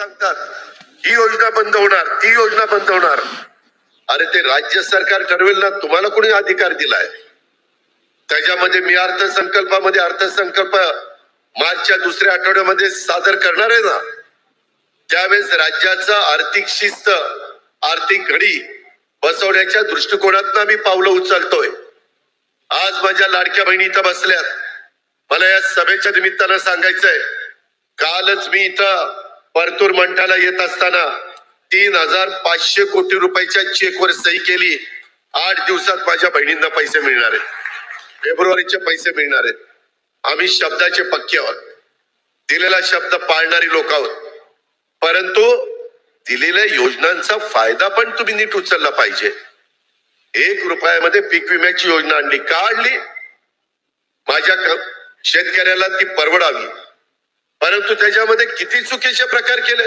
सांगतात ही योजना बंद होणार ती योजना बंद होणार. अरे ते राज्य सरकार ठरवेल ना तुम्हाला कोणी अधिकार दिलाय? त्याच्यामध्ये मी अर्थसंकल्पामध्ये अर्थसंकल्प मार्चच्या दुसऱ्या आठवड्यामध्ये सादर करणार आहे ना. त्यावेळेस राज्याचा आर्थिक शिस्त आर्थिक घडी बसवण्याच्या दृष्टिकोनातनं मी पावलं उचलतोय. आज माझ्या लाडक्या बहिणी इथं बसल्यात. मला या सभेच्या निमित्तानं सांगायचंय कालच मी इथं परतूर मंठाला येत असताना तीन हजार पाचशे कोटी रुपयाच्या चेकवर सही केली. आठ दिवसात माझ्या बहिणींना पैसे मिळणार आहेत. फेब्रुवारीचे पैसे मिळणार आहेत. आम्ही शब्दाचे पक्के आहोत. दिलेला शब्द पाळणारी लोक आहोत. परंतु दिलेल्या योजनांचा फायदा पण तुम्ही नीट उचलला पाहिजे. एक रुपयामध्ये पीक विम्याची योजना आणली का आणली माझ्या शेतकऱ्याला ती परवडावी. परंतु त्याच्यामध्ये किती चुकीचे प्रकार केले?